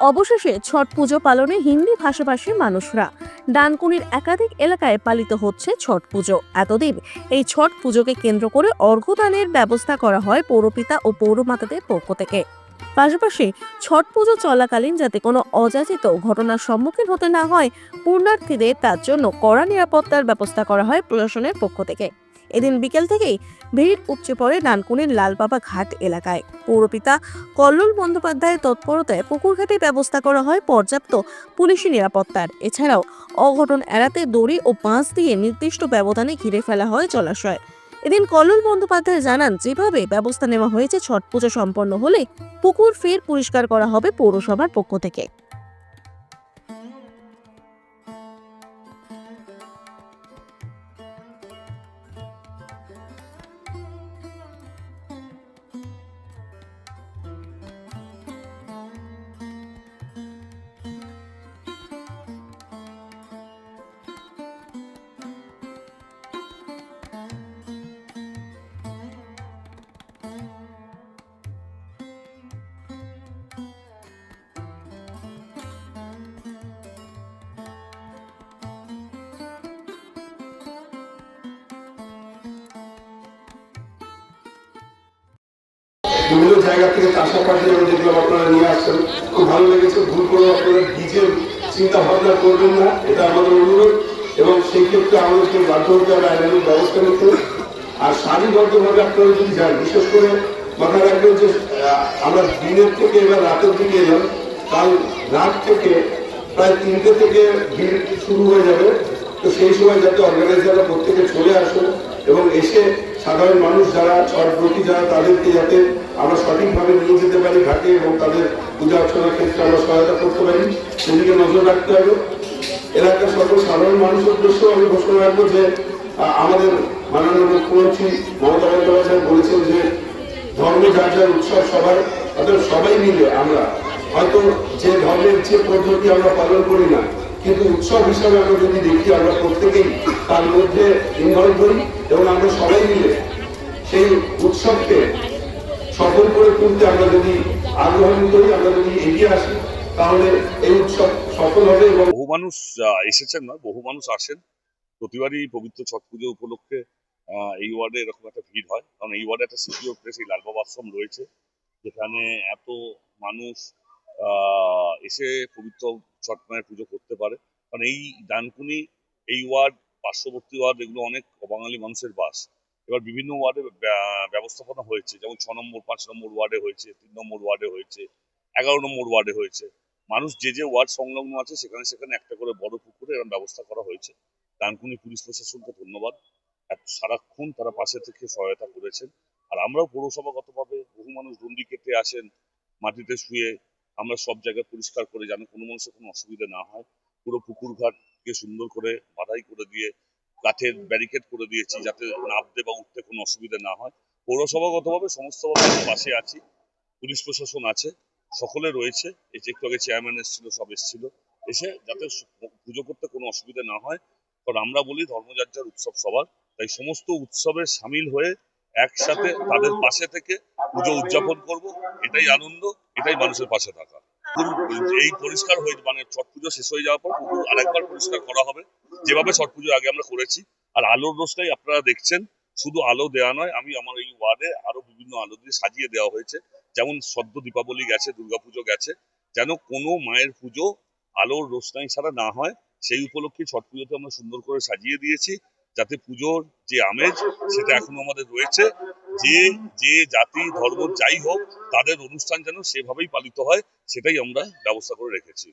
অবশেষে ছট পুজো পালনে হিন্দি ভাষাভাষীর মানুষরা ডানকুনির একাধিক এলাকায় পালিত হচ্ছে ছট পুজো। এতদিন এই ছট পুজোকে কেন্দ্র করে অর্ঘ্যদানের ব্যবস্থা করা হয় পৌরপিতা ও পৌরমাতাদের পক্ষ থেকে। পাশাপাশি ছট পুজো চলাকালীন যাতে কোনো অযাচিত ঘটনার সম্মুখীন হতে না হয় পূর্ণার্থীদের তার জন্য কড়া নিরাপত্তার ব্যবস্থা করা হয় প্রশাসনের পক্ষ থেকে। এদিন বিকেল থেকেই ভিড় উপচে পড়ে ডানকুনির লালবাবা ঘাট এলাকায়। পৌরপিতা কল্লোল বন্দ্যোপাধ্যায়ের তৎপরতায় পুকুরঘাটে ব্যবস্থা করা হয় পর্যাপ্ত পুলিশি নিরাপত্তার। এছাড়াও অঘটন এড়াতে দড়ি ও বাঁশ দিয়ে নির্দিষ্ট ব্যবধানে ঘিরে ফেলা হয় জলাশয়। এদিন কল্লোল বন্দ্যোপাধ্যায় জানান, যেভাবে ব্যবস্থা নেওয়া হয়েছে, ছট পুজো সম্পন্ন হলে পুকুর ফের পরিষ্কার করা হবে পৌরসভার পক্ষ থেকে। বিভিন্ন জায়গা থেকে চাষাবাদ আমি দেখলাম আপনারা নিয়ে আসছেন, খুব ভালো লেগেছে। ভুল করে আপনারা বীজের চিন্তা ভাবনা করবেন না, এটা আমাদের অনুরোধ। এবং সেই ক্ষেত্রে আমাদেরকে বাধ্য হতে হবে আইনানুক ব্যবস্থা নিতে। আর সারিবদ্ধভাবে আপনারা যদি যান, বিশেষ করে মাথায় রাখবেন যে আমরা দিনের থেকে এবার রাতের দিকে এলাম। কাল রাত থেকে প্রায় তিনটে থেকে ভিড় শুরু হয়ে যাবে। তো সেই সময় যাতে অর্গানাইজাররা প্রত্যেকে চলে আসুন এবং এসে সাধারণ মানুষ যারা ছটব্রতী যারা, তাদেরকে যাতে আমরা সঠিকভাবে নিয়ে যেতে পারি ঘাটে এবং তাদের পূজা অর্চনার ক্ষেত্রে আমরা সহায়তা করতে পারি, সেদিকে নজর রাখতে হবে। এলাকার সকল সাধারণ মানুষের উদ্দেশ্যেও আমি ঘোষণা রাখব যে আমাদের মাননীয় মুখ্যমন্ত্রী মমতা বন্দ্যোপাধ্যায় বলেছেন যে, ধর্ম যার যার উৎসব সবার, অর্থাৎ সবাই মিলে আমরা, হয়তো যে ধর্মের যে পদ্ধতি আমরা পালন করি না, কিন্তু উৎসব হিসাবে আমরা যদি দেখি, আমরা প্রত্যেকেই তার মধ্যে ইনভলভ করি। আমরা সবাই মিলে সেই উৎসবকে সফল করে তুলতে আমরা যদি আগ্রহান্বিত হই, আমরা যদি এগিয়ে আসি, তাহলে এই উৎসব সফল হবে এবং বহু মানুষ এসেছেন না বহু মানুষ আসেন। প্রতিবারই পবিত্র ছট পুজো উপলক্ষে এই ওয়ার্ডে এরকম একটা ভিড় হয়। কারণ এই ওয়ার্ডে একটা সিপিও প্রেস এই লালবাবা আশ্রম রয়েছে। যেখানে এত মানুষ এসে পবিত্র ছট মায়ের পুজো করতে পারে। কারণ এই ডানকুনি, এই ওয়ার্ড পার্শ্ববর্তী ওয়ার্ড এগুলো অনেক বাঙালি মানুষের বাস। এবার বিভিন্ন ওয়ার্ডে ব্যবস্থাপনা হয়েছে, যেমন ছ নম্বর, পাঁচ নম্বর ওয়ার্ডে হয়েছে, তিন নম্বর ওয়ার্ডে হয়েছে, এগারো নম্বর ওয়ার্ডে হয়েছে। মানুষ যে যে ওয়ার্ড সংলগ্ন আছে, সেখানে সেখানে একটা করে বড় পুকুরে এরকম ব্যবস্থা করা হয়েছে। ডানকুনি পুলিশ প্রশাসনকে ধন্যবাদ। এত সারাক্ষণ তারা পাশে থেকে সহায়তা করেছেন। আর আমরাও পৌরসভাগতভাবে বহু মানুষ ডন্ডি কেটে আসেন, মাটিতে শুয়ে আমরা সব জায়গা পরিষ্কার করে যেন কোনো মানুষের কোনো অসুবিধা না হয়। পুরো পুকুর ঘাটকে সুন্দর করে বাধাই করে দিয়ে কাঠের ব্যারিকেড করে দিয়েছি যাতে নামতে বা উঠতে কোনো অসুবিধা না হয়। পৌরসভাগতভাবে সমস্তভাবে পাশে আছি, পুলিশ প্রশাসন আছে, সকলে রয়েছে। এই যে একটু আগে চেয়ারম্যান এসেছিল, সব এসেছিল। এসে যাতে পুজো করতে কোনো অসুবিধা না হয়, কারণ আমরা বলি ধর্মযাত্রার উৎসব সবার, তাই সমস্ত উৎসবে সামিল হয়ে একসাথে তাদের পাশে থেকে পুজো উদযাপন করব। এটাই আনন্দ, এটাই মানুষের পাশে থাকা। এই পরিষ্কার হয়ে মানে ছট পুজো শেষ হয়ে যাওয়ার পর পুকুর আরেকবার পরিষ্কার করা হবে। যেভাবে ছট পুজো আগে আমরা করেছি আর আলোর রোজটাই আপনারা দেখছেন শুধু আলো দেওয়া নয় আমি আমার এই ওয়ার্ডে আরও বিভিন্ন আলো দিয়ে সাজিয়ে দেওয়া হয়েছে। যেমন সদ্য দীপাবলি গেছে দুর্গাপুজো গেছে যেন কোনো মায়ের পুজো আলোর রোশনাই ছাড়া না হয় সেই উপলক্ষে ছট পুজোতে আমরা সুন্দর করে সাজিয়ে দিয়েছি যাতে পুজোর যে আমেজ সেটা এখনও আমাদের রয়েছে। যে যে জাতি, ধর্ম যাই হোক, তাদের অনুষ্ঠান যেন সেভাবেই পালিত হয়, সেটাই আমরা ব্যবস্থা করে রেখেছি।